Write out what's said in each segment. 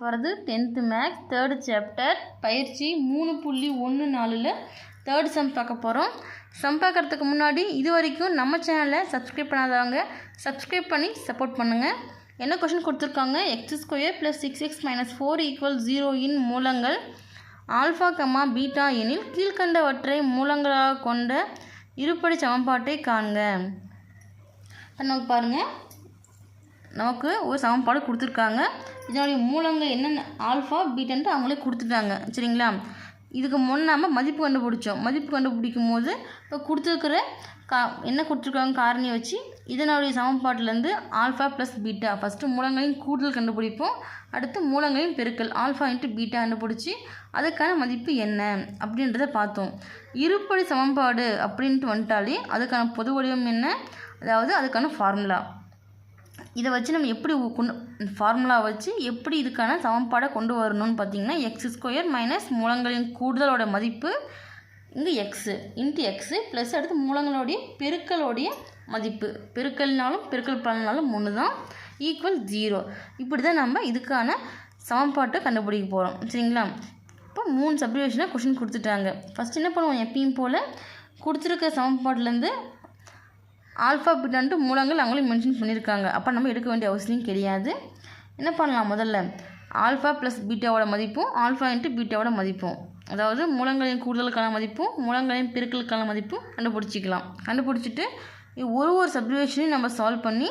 போகிறது tenth maths third chapter பயிற்சி மூணு புள்ளி ஒன்று நாலில் தேர்ட் சம் பார்க்க போகிறோம் சம் பார்க்குறதுக்கு முன்னாடி இது வரைக்கும் நம்ம சேனலை சப்ஸ்கிரைப் பண்ணாதவங்க சப்ஸ்கிரைப் பண்ணி சப்போர்ட் பண்ணுங்கள் என்ன கொஷின் கொடுத்துருக்காங்க? X square plus six x minus four equal zero இன் மூலங்கள். ஆல்ஃபா கம்மா பீட்டா எனில் கீழ்கண்டவற்றை மூலங்களாக கொண்ட இருபடி சமன்பாட்டை காண்க. நமக்கு பாருங்கள் நமக்கு ஒரு சமன்பாடு கொடுத்துருக்காங்க. இதனுடைய மூலங்கள் என்னென்ன ஆல்ஃபா பீட்டன்ட்டு அவங்களே கொடுத்துட்டாங்க. சரிங்களா? இதுக்கு முன்னாம மதிப்பு கண்டுபிடிச்சோம். மதிப்பு கண்டுபிடிக்கும் போது இப்போ கொடுத்துருக்கிற கா என்ன கொடுத்துருக்காங்க? காரணியை வச்சு இதனுடைய சமன்பாட்டிலேருந்து ஆல்ஃபா ப்ளஸ் பீட்டா ஃபஸ்ட்டு மூலங்களின் கூடுதல் கண்டுபிடிப்போம். அடுத்து மூலங்களின் பெருக்கல். ஆல்ஃபா இன்ட்டு பீட்டா கண்டுபிடிச்சி அதுக்கான மதிப்பு என்ன? அப்படின்றத பார்த்தோம். இருப்படி சமன்பாடு அப்படின்ட்டு வந்துட்டாலே அதுக்கான பொது வடிவம் என்ன? அதாவது அதுக்கான ஃபார்முலா இதை வச்சு நம்ம எப்படி கொண்டு ஃபார்முலா வச்சு எப்படி இதுக்கான சமன்பாடை கொண்டு வரணும்னு பார்த்தீங்கன்னா எக்ஸ் ஸ்கொயர் மைனஸ் மூலங்களின் கூடுதலோட மதிப்பு இங்கே எக்ஸு இன்ட்டு எக்ஸு ப்ளஸ் அடுத்து மூலங்களுடைய பெருக்கலோடைய மதிப்பு. பெருக்கல்னாலும் பெருக்கல் பலனாலும் ஒன்று தான் ஈக்குவல் ஜீரோ இப்படி தான் நம்ம இதுக்கான சமன்பாட்டை கண்டுபிடிக்க போகிறோம் சரிங்களா? இப்போ மூணு சப்ரிவேஷனாக கொஷின் கொடுத்துட்டாங்க. ஃபஸ்ட் என்ன பண்ணுவோம் எப்பயும் போல்? கொடுத்துருக்க சமன்பாட்டிலேருந்து ஆல்ஃபா பீட்டான்ட்டு மூலங்கள் அவங்களே மென்ஷன் பண்ணியிருக்காங்க. அப்போ நம்ம எடுக்க வேண்டிய அவசியம் கிடையாது. என்ன பண்ணலாம் முதல்ல? ஆல்ஃபா ப்ளஸ் பீட்டாவோட மதிப்பும் ஆல்ஃபா இன்ட்டு பீட்டாவோட மதிப்பும். அதாவது மூலங்களின் கூடுதலுக்கான மதிப்பும் மூலங்களின் பெருக்கலுக்கான மதிப்பும் கண்டுபிடிச்சிக்கலாம். கண்டுபிடிச்சிட்டு ஒரு ஒரு சப்ரிவேஷனையும் நம்ம சால்வ் பண்ணி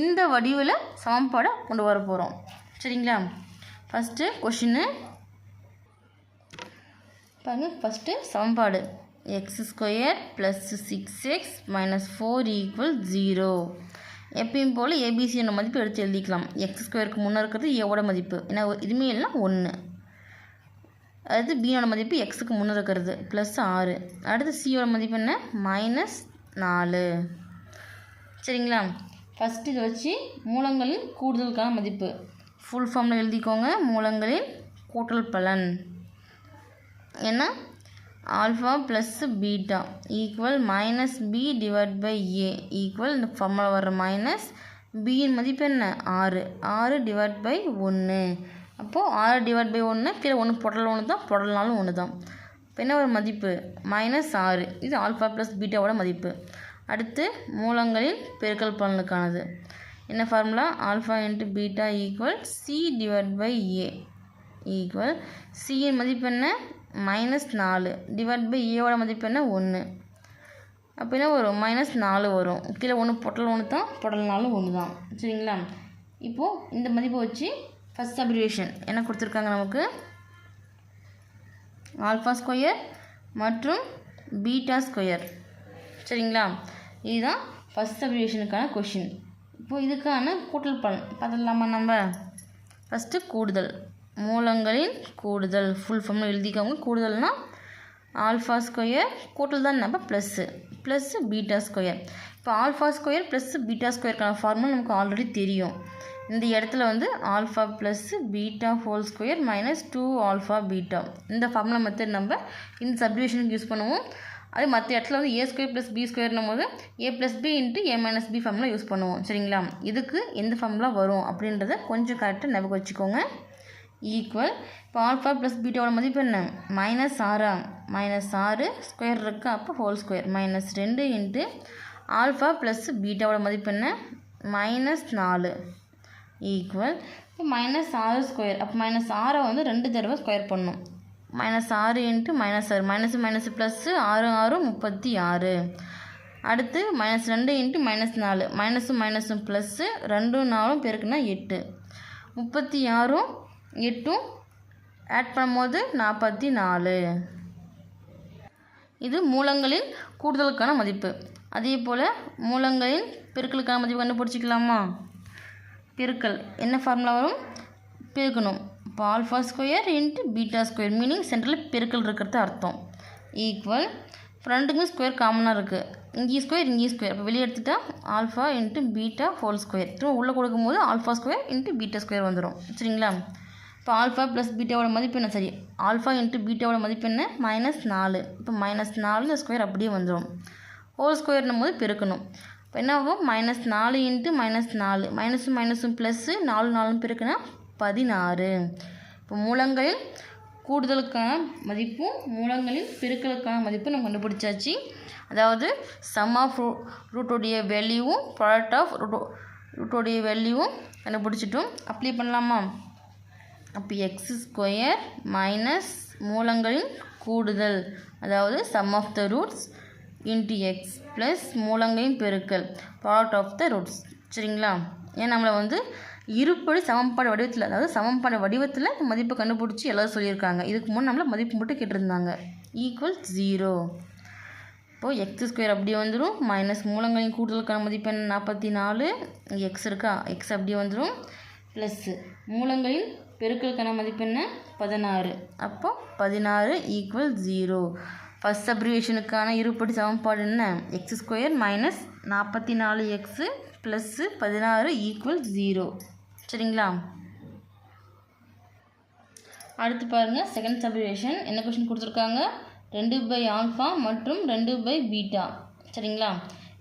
இந்த வடிவில் சமன்பாடை கொண்டு வர போகிறோம் சரிங்களா? ஃபஸ்ட்டு கொஷின்னு பாருங்கள் ஃபஸ்ட்டு சமன்பாடு. X square plus six x minus four equal zero எப்பயும் போல் ஏபிசியோட மதிப்பு எடுத்து எழுதிக்கலாம். எக்ஸ் ஸ்கொயருக்கு முன்னே இருக்கிறது ஏவோட மதிப்பு. ஏன்னா இதுவுமே இல்லைனா ஒன்று அடுத்து பியோட மதிப்பு எக்ஸுக்கு முன்னே இருக்கிறது. ப்ளஸ் ஆறு. அடுத்து சியோட மதிப்பு என்ன? மைனஸ் நாலு. சரிங்களா? ஃபஸ்ட்டு இதை வச்சு மூலங்களின் கூடுதலுக்கான மதிப்பு. ஃபுல் ஃபார்மில் எழுதிக்கோங்க. மூலங்களின் கூட்டல் பலன். ஏன்னா alpha plus beta equal minus B divide by A equal இந்த ஃபார்முலா வர மைனஸ் பியின் மதிப்பு என்ன? ஆறு. ஆறு டிவைட் பை ஒன்று அப்போது ஆறு டிவைட் பை ஒன்று கீழே ஒன்று புடல் ஒன்று தான் புடல்னாலும் ஒன்று தான் இப்போ என்ன ஒரு மதிப்பு? மைனஸ் ஆறு. இது ஆல்ஃபா ப்ளஸ் பீட்டாவோட மதிப்பு. அடுத்து மூலங்களின் பெருக்கல் பலனுக்கானது என்ன formula alpha into beta equal C divide by A equal சியின் மதிப்பு என்ன? மைனஸ் நாலு. டிவைட் பை ஏவோட மதிப்பு என்ன? ஒன்று அப்படின்னா வரும்? மைனஸ் நாலு வரும். கீழே ஒன்று பொட்டல் ஒன்று தான் பொடல்னாலும் ஒன்று தான். சரிங்களா? இப்போது இந்த மதிப்பை வச்சு ஃபஸ்ட் அப்ரிவேஷன் என்ன கொடுத்துருக்காங்க நமக்கு? ஆல்ஃபா ஸ்கொயர் மற்றும் பீட்டா ஸ்கொயர் சரிங்களா? இதுதான் ஃபஸ்ட் அப்ரிவேஷனுக்கான கொஷின் இப்போது இதுக்கான கூட்டல் பலன் பார்த்துடலாமா நம்ம? ஃபஸ்ட்டு கூடுதல். மூலங்களின் கூடுதல் ஃபுல் ஃபார்மில் எழுதிக்கோங்க. கூடுதல்னால் ஆல்ஃபா ஸ்கொயர் கூட்டல் தான் நம்ம ப்ளஸ்ஸு ப்ளஸ்ஸு பீட்டா ஸ்கொயர் இப்போ ஆல்ஃபா ஸ்கொயர் ப்ளஸ்ஸு பீட்டா ஸ்கொயருக்கான ஃபார்முலா நமக்கு ஆல்ரெடி தெரியும். இந்த இடத்துல வந்து alpha plus beta whole square minus two alpha beta இந்த ஃபார்முலா மெத்தட் நம்ம இந்த சப்டிவிஷனுக்கு யூஸ் பண்ணுவோம். அதே மற்ற இடத்துல வந்து ஏ ஸ்கொயர் ப்ளஸ் பி ஸ்கொயர்னும் போது A plus B into A minus B formula use பண்ணுவோம். சரிங்களா? இதுக்கு எந்த ஃபார்முலா வரும் அப்படின்றத கொஞ்சம் கரெக்டாக ஞாபகம் வச்சுக்கோங்க. ஈக்குவல் இப்போ ஆல்ஃபா ப்ளஸ் பீட்டாவோட மதிப்பு என்ன? மைனஸ் ஆறா மைனஸ் ஆறு ஸ்கொயர் இருக்கா. அப்போ ஹோல் ஸ்கொயர் மைனஸ் ரெண்டு இன்ட்டு ஆல்ஃபா ப்ளஸ் பீட்டாவோட மதிப்பு என்ன? மைனஸ் நாலு ஈக்குவல் இப்போ மைனஸ் ஆறு ஸ்கொயர் அப்போ மைனஸ் ஆறை வந்து ரெண்டு தடவை ஸ்கொயர் பண்ணும். மைனஸ் ஆறு இன்ட்டு மைனஸ் ஆறு. மைனஸ் மைனஸ் ப்ளஸ்ஸு ஆறு ஆறு முப்பத்தி ஆறு. அடுத்து மைனஸ் ரெண்டு இன்ட்டு மைனஸ் நாலு. மைனஸும் மைனஸும் ப்ளஸ்ஸு ரெண்டும் நாலும் பெருக்குன்னா எட்டு. முப்பத்தி ஆறும் எட்டும் ஆட் பண்ணும்போது நாற்பத்தி நாலு இது மூலங்களின் கூடுதலுக்கான மதிப்பு. அதே போல் மூலங்களின் பெருக்கலுக்கான மதிப்பு கண்டுபிடிச்சிக்கலாமா? பெருக்கல். என்ன ஃபார்முலா வரும்? பெருக்கணும். இப்போ alpha square into beta square meaning சென்டரில் பெருக்கல் இருக்கிறது அர்த்தம். ஈக்குவல் ஃப்ரண்ட்டுக்கும் ஸ்கொயர் காமனாக இருக்குது இங்கேயும் ஸ்கொயர் இங்கேயும் ஸ்கொயர் இப்போ வெளியே எடுத்துட்டா alpha into beta whole square திரும்ப உள்ளே கொடுக்கும்போது alpha square into beta square வந்துடும் சரிங்களா? இப்போ ஆல்ஃபா ப்ளஸ் பீட்டாவோட மதிப்பு என்ன? சரி ஆல்ஃபா இன்ட்டு பீட்டாவோட மதிப்பு என்ன? மைனஸ் நாலு. இப்போ மைனஸ் நாலு இந்த ஸ்கொயர் அப்படியே வந்துடும் ஹோல் ஸ்கொயர்னும் போது பெருக்கணும். இப்போ என்ன ஆகும்? மைனஸ் நாலு இன்ட்டு மைனஸ் நாலு. மைனஸும் மைனஸும் ப்ளஸ்ஸு நாலு நாலும் பெருக்குன்னா பதினாறு. இப்போ மூலங்களில் கூடுதலுக்கான மதிப்பும் மூலங்களின் பெருக்கலுக்கான மதிப்பும் நம்ம கண்டுபிடிச்சாச்சு. அதாவது சம் ஆஃப் ரூ ரூட்டோடைய வேல்யூவும் ப்ராடக்ட் ஆஃப் ரூட்டோ ரூட்டோடைய வேல்யூவும் கண்டுபிடிச்சிட்டோம். அப்ளை பண்ணலாமா? அப்போ எக்ஸ் ஸ்கொயர் மைனஸ் மூலங்களின் கூடுதல். அதாவது sum of the roots into x plus மூலங்களின் பெருக்கல் பார்ட் ஆஃப் த ரூட்ஸ் சரிங்களா? ஏன் நம்மளை வந்து இருப்படி சமன்பாடு வடிவத்தில் அதாவது சமன்பாடு வடிவத்தில் மதிப்பு மதிப்பை கண்டுபிடிச்சி எல்லாம் சொல்லியிருக்காங்க. இதுக்கு முன் நம்மளை மதிப்பு மட்டும் கேட்டிருந்தாங்க. ஈக்குவல் ஜீரோ இப்போது எக்ஸ் ஸ்கொயர் அப்படியே வந்துடும் மைனஸ் மூலங்களின் கூடுதலுக்கான மதிப்பு என்ன? நாற்பத்தி நாலு. எக்ஸ் இருக்கா? எக்ஸ் அப்படியே வந்துடும் ப்ளஸ்ஸு மூலங்களின் பெருக்கலுக்கான மதிப்பு என்ன? பதினாறு. அப்போ பதினாறு ஈக்குவல் ஜீரோ ஃபஸ்ட் அப்ரிவேஷனுக்கான இருபடி சமன்பாடு என்ன? எக்ஸ் ஸ்கொயர் மைனஸ் நாற்பத்தி நாலு எக்ஸு ப்ளஸ்ஸு பதினாறு ஈக்குவல் ஜீரோ சரிங்களா? அடுத்து பாருங்கள் செகண்ட் சப்ரிவேஷன் என்ன கொஷின் கொடுத்துருக்காங்க? ரெண்டு பை ஆல்ஃபா மற்றும் ரெண்டு பை பீட்டா சரிங்களா?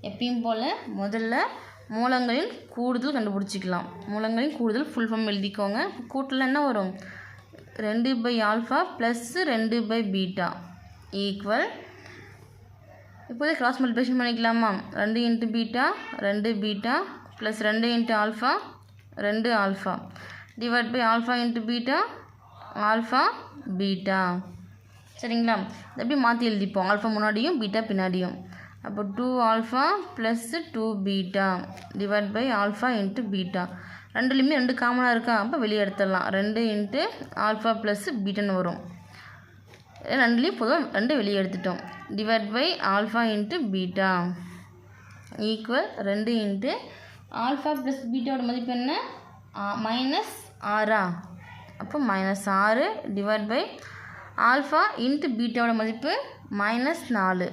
எப்பயும் போல் முதல்ல மூலங்களின் கூடுதல் கண்டுபிடிச்சிக்கலாம். மூலங்களின் கூடுதல் ஃபுல் ஃபார்ம் எழுதிக்கோங்க. கூட்டில் என்ன வரும்? ரெண்டு பை ஆல்ஃபா ப்ளஸ்ஸு ரெண்டு பை பீட்டா ஈக்குவல் இப்போதே கிராஸ் மல்டிப்ளிகேஷன் பண்ணிக்கலாமா? ரெண்டு இன்ட்டு பீட்டா ரெண்டு பீட்டா ப்ளஸ் ரெண்டு இன்ட்டு ஆல்ஃபா ரெண்டு alpha divide by alpha into beta alpha beta சரிங்களா? எப்படி மாற்றி எழுதிப்போம். ஆல்ஃபா முன்னாடியும் பீட்டா பின்னாடியும். அப்போ two alpha plus two beta divide by alpha into beta ரெண்டுலேயுமே ரெண்டு காமனாக இருக்கா? அப்போ வெளியே எடுத்துடலாம். ரெண்டு இன்ட்டு ஆல்ஃபா ப்ளஸ்ஸு பீட்டான்னு வரும். ரெண்டுலேயும் பொதுவாக ரெண்டு வெளியே எடுத்துட்டோம். Divide by alpha into beta equal ரெண்டு இன்ட்டு ஆல்ஃபா ப்ளஸ் பீட்டாவோட மதிப்பு என்ன? மைனஸ் ஆறா அப்போ மைனஸ் ஆறு டிவைட் பை ஆல்ஃபா இன்ட்டு பீட்டாவோட மதிப்பு மைனஸ் நாலு.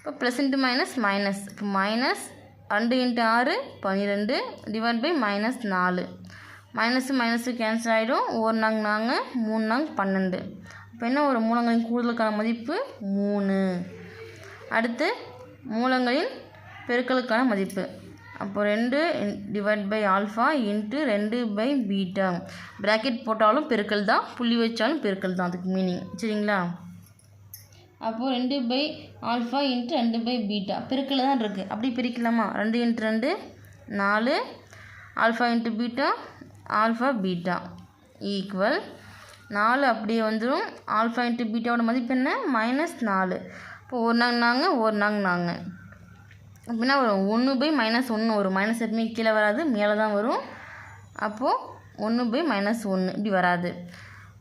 இப்போ ப்ளஸ் இன்ட்டு மைனஸ் மைனஸ் இப்போ மைனஸ் ரெண்டு இன்ட்டு ஆறு பன்னிரெண்டு டிவைட் பை மைனஸ் நாலு. மைனஸு மைனஸு கேன்சல் ஆகிடும் ஒரு நாங்க நாங்கள் மூணு நாங் பன்னெண்டு. இப்போ என்ன ஒரு மூலங்களின் கூடுதலுக்கான மதிப்பு மூணு. அடுத்து மூலங்களின் பெருக்கலுக்கான மதிப்பு. அப்போ ரெண்டு டிவைட் பை ஆல்ஃபா இன்ட்டு ரெண்டு பை பீட்டா ப்ராக்கெட் போட்டாலும் பெருக்கல் தான் புள்ளி வச்சாலும் பெருக்கல் தான். அதுக்கு மீனிங் சரிங்களா? அப்போது ரெண்டு பை ஆல்ஃபா இன்ட்டு ரெண்டு பை பீட்டா. பெருக்கில் தான் இருக்குது அப்படி பிரிக்கலாமா? ரெண்டு இன்ட்டு ரெண்டு நாலு. Alpha into beta alpha beta. Equal நாலு அப்படியே வந்துடும் ஆல்ஃபா இன்ட்டு பீட்டாவோட மதிப்பு என்ன? மைனஸ் நாலு. இப்போ ஒரு நாங்க நாங்கள் ஒரு நாங்க நாங்கள் அப்படின்னா வரும் ஒன்று பை மைனஸ் ஒன்று வரும். மைனஸ் எப்பவுமே கீழே வராது மேலே தான் வரும். அப்போது ஒன்று பை மைனஸ் ஒன்று இப்படி வராது.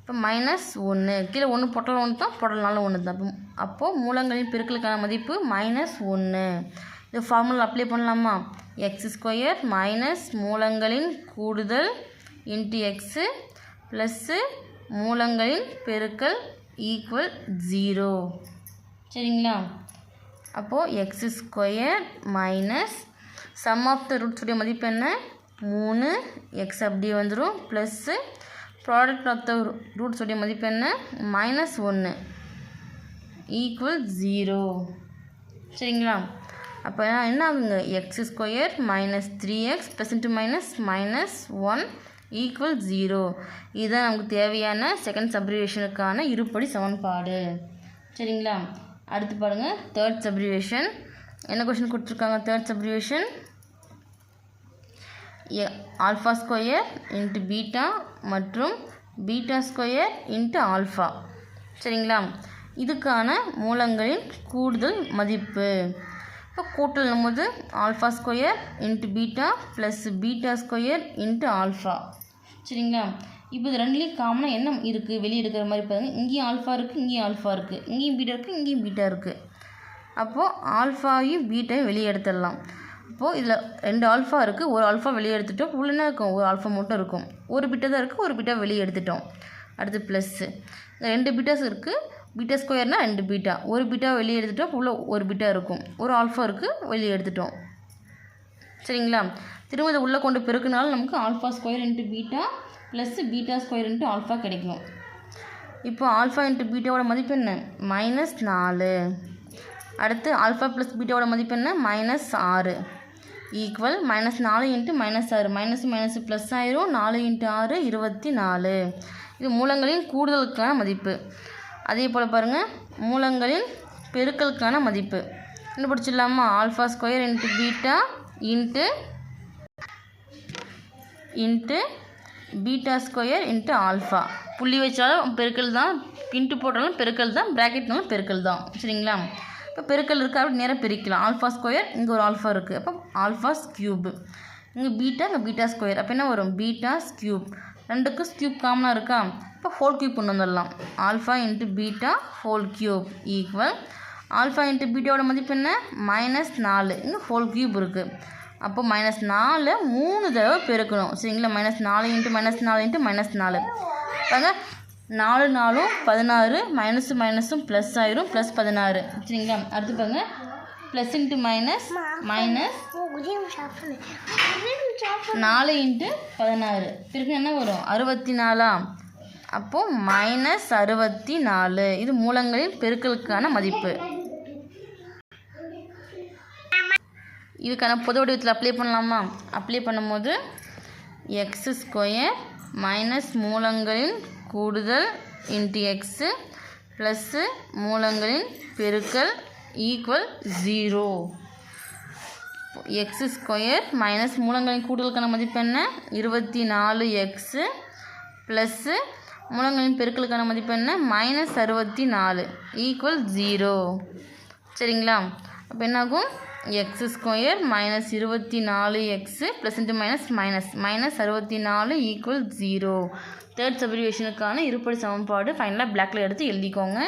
இப்போ மைனஸ் ஒன்று கீழே ஒன்று பொட்டல் ஒன்று தான் போடலனாலும் ஒன்று தான். அப்போ அப்போது மூலங்களின் பெருக்கலுக்கான மதிப்பு மைனஸ் ஒன்று இது ஃபார்முலா அப்ளை பண்ணலாமா? எக்ஸ் ஸ்கொயர் மைனஸ் மூலங்களின் கூடுதல் இன்ட்டு எக்ஸு ப்ளஸ்ஸு மூலங்களின் பெருக்கல் ஈக்குவல் ஜீரோ சரிங்களா? அப்போது x square minus sum of the ரூட்ஸுடைய மதிப்பு என்ன? மூணு. எக்ஸ் அப்படியே வந்துடும் ப்ளஸ்ஸு ப்ராடக்ட் ஆஃப் த ரூட்ஸுடைய மதிப்பு என்ன? மைனஸ் ஒன்று ஈக்குவல் ஜீரோ சரிங்களா? அப்போ என்ன ஆகுங்க? X square minus three x plus minus minus one equal zero இதுதான் நமக்கு தேவையான செகண்ட் சப்ரிவேஷனுக்கான இருப்படி சமன்பாடு. சரிங்களா? அடுத்து பாருங்கள் தேர்ட் சப்ரிவேஷன் என்ன கொஷின் கொடுத்துருக்காங்க? தேர்ட் சப்ரிவேஷன் ஆல்ஃபா ஸ்கொயர் இன்ட்டு பீட்டா மற்றும் பீட்டா ஸ்கொயர் இன்ட்டு ஆல்ஃபா. சரிங்களா? இதுக்கான மூலங்களின் கூடுதல் மதிப்பு. இப்போ கூட்டலும் போது alpha square into beta plus beta square into alpha. சரிங்களா? இப்போ இது ரெண்டுலேயும் காமனாக என்ன இருக்குது வெளியே எடுக்கிற மாதிரி பாருங்கள் இங்கேயும் ஆல்ஃபா இருக்குது இங்கேயும் ஆல்ஃபா இருக்குது இங்கேயும் பீட்டா இருக்குது இங்கேயும் பீட்டா இருக்குது அப்போது ஆல்ஃபாவையும் பீட்டாவையும் வெளியே எடுத்துடலாம். இப்போது இதில் ரெண்டு ஆல்ஃபா இருக்குது ஒரு ஆல்ஃபா வெளியே எடுத்துட்டோம். உள்ள என்ன இருக்கும்? ஒரு ஆல்ஃபா மட்டும் இருக்கும். ஒரு பிட்டை தான் இருக்குது ஒரு பிட்டா வெளியே எடுத்துட்டோம். அடுத்து ப்ளஸ்ஸு ரெண்டு பீட்டாஸ் இருக்குது பீட்டா ஸ்கொயர்னால் ரெண்டு பீட்டா ஒரு பீட்டா வெளியே எடுத்துட்டோம். உள்ள ஒரு பீட்டா இருக்கும். ஒரு ஆல்ஃபா இருக்குது வெளியே எடுத்துட்டோம். சரிங்களா? திரும்ப இதை உள்ளே கொண்டு பெருக்கினாலும் நமக்கு alpha square into beta plus beta square into alpha கிடைக்கும். இப்போ ஆல்ஃபா இன்ட்டு பீட்டாவோட மதிப்பு என்ன? மைனஸ் நாலு. அடுத்து ஆல்ஃபா ப்ளஸ் பீட்டாவோட மதிப்பு என்ன? மைனஸ் ஆறு. ஈக்குவல் மைனஸ் நாலு இன்ட்டு மைனஸ் ஆறு. மைனஸ் மைனஸ் ப்ளஸ் ஆயிரும். நாலு இன்ட்டு ஆறு இருபத்தி நாலு. இது மூலங்களின் கூடுதலுக்கான மதிப்பு. அதே போல் பாருங்கள் மூலங்களின் பெருக்கலுக்கான மதிப்பு. கண்டுபிடிச்சிடலாமா? Alpha square into beta into into beta square into alpha புள்ளி வச்சாலும் பெருக்கல் தான். இன்ட்டு போட்டாலும் பெருக்கல் தான். ப்ராக்கெட்னாலும் பெருக்கல் தான். சரிங்களா? இப்போ பெருக்கல் இருக்கா? அப்படி நேராக பிரிக்கலாம். ஆல்ஃபா ஸ்கொயர் இங்கே ஒரு ஆல்ஃபா இருக்குது அப்போ ஆல்ஃபாஸ் க்யூப். இங்கே பீட்டா இங்கே பீட்டா ஸ்கொயர். அப்போ என்ன வரும்? Betas cube. ரெண்டுக்கும் க்யூப் காமனாக இருக்கா? இப்போ ஹோல் க்யூப் கொண்டு வந்துடலாம். Alpha into beta whole cube equal alpha into பீட்டாவோட மதிப்பு என்ன? மைனஸ் நாலு. இங்கே ஹோல் க்யூப் இருக்குது அப்போ மைனஸ் நாலு மூணு தடவை பெருக்கணும். சரிங்களா? மைனஸ் நாலு இன்ட்டு மைனஸ் நாலு இன்ட்டு மைனஸ் நாலு. பாருங்க. நாலு நாலும் பதினாறு மைனஸு மைனஸும் ப்ளஸ் ஆயிரும் ப்ளஸ் பதினாறு. சரிங்களா? அடுத்து பாருங்க. ப்ளஸ் இன்ட்டு மைனஸ் மைனஸ் நாலு இன்ட்டு பதினாறு. பிறகு என்ன வரும்? அறுபத்தி நாலா அப்போது மைனஸ் அறுபத்தி நாலு இது மூலங்களின் பெருக்கலுக்கான மதிப்பு. இதுக்கான பொது வடிவத்தில் அப்ளை பண்ணலாமா? அப்ளை பண்ணும்போது எக்ஸ் ஸ்கொயர் மைனஸ் மூலங்களின் கூடுதல் இன்ட்டு எக்ஸு ப்ளஸ்ஸு மூலங்களின் பெருக்கல் equal zero x square minus மூலங்களின் கூடுதலுக்கான மதிப்பு என்ன? இருபத்தி நாலு எக்ஸு ப்ளஸ்ஸு மூலங்களின் பெருக்கலுக்கான மதிப்பு என்ன? மைனஸ் அறுபத்தி நாலு ஈக்குவல் ஜீரோ சரிங்களா? அப்போ என்னாகும்? எக்ஸ் ஸ்கொயர் மைனஸ் இருபத்தி நாலு x plus into minus minus minus அறுபத்தி நாலு ஈக்குவல் ஜீரோ தேர்ட் சப்ரிவேஷனுக்கான இருப்படி சமன்பாடு ஃபைனலாக பிளாக்ல எடுத்து எழுதிக்கோங்க.